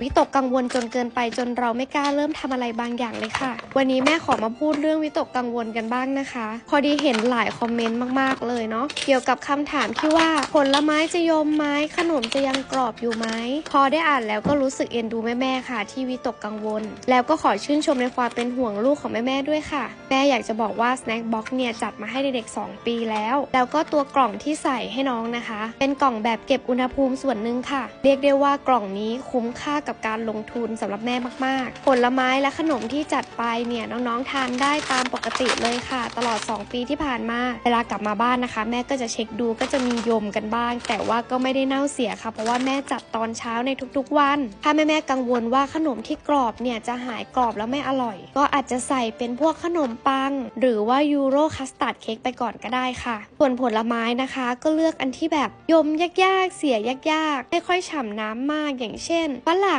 วิตกกังวลจนเกินไปจนเราไม่กล้าเริ่มทำอะไรบางอย่างเลยค่ะ วันนี้แม่ขอมาพูดเรื่องวิตกกังวลกันบ้างนะคะ พอดีเห็นหลายคอมเมนต์มากๆเลยเนาะเกี่ยวกับคำถามที่ว่าผลไม้จะยมไหมขนมจะยังกรอบอยู่ไหมพอได้อ่านแล้วก็รู้สึกเอ็นดูแม่ๆค่ะ ที่วิตกกังวล แล้วก็ขอชื่นชมในความเป็นห่วงลูกของแม่ๆด้วยค่ะ แม่อยากจะบอกว่า Snack Box เนี่ยจัดมาให้เด็กๆ2 ปีแล้ว แล้วก็ตัวกล่องที่ใส่ให้น้องนะคะ เป็นกล่องแบบเก็บอุณหภูมิส่วนหนึ่งค่ะ เรียกได้ว่ากล่องนี้คุ้มค่ากับการลงทุนสำหรับแม่มากๆ ผลไม้และขนมที่จัดไปเนี่ยน้องๆทานได้ตามปกติเลยค่ะ ตลอด 2 ปีที่ผ่านมา เวลากลับมาบ้านนะคะ แม่ก็จะเช็คดูก็จะมียมกันบ้าง แต่ว่าก็ไม่ได้เน่าเสียค่ะ เพราะว่าแม่จัดตอนเช้าในทุกๆวัน ถ้าแม่ๆกังวลว่าขนมที่กรอบเนี่ยจะหายกรอบแล้วไม่อร่อย ก็อาจจะใส่เป็นพวกขนมปัง หรือว่ายูโรคัสตาร์ดเค้กไปก่อนก็ได้ค่ะ ส่วนผลไม้นะคะ ก็เลือกอันที่แบบยมยากๆ เสียยากๆ ไม่ค่อยฉ่ำน้ำมากอย่างเช่นฝรั่ง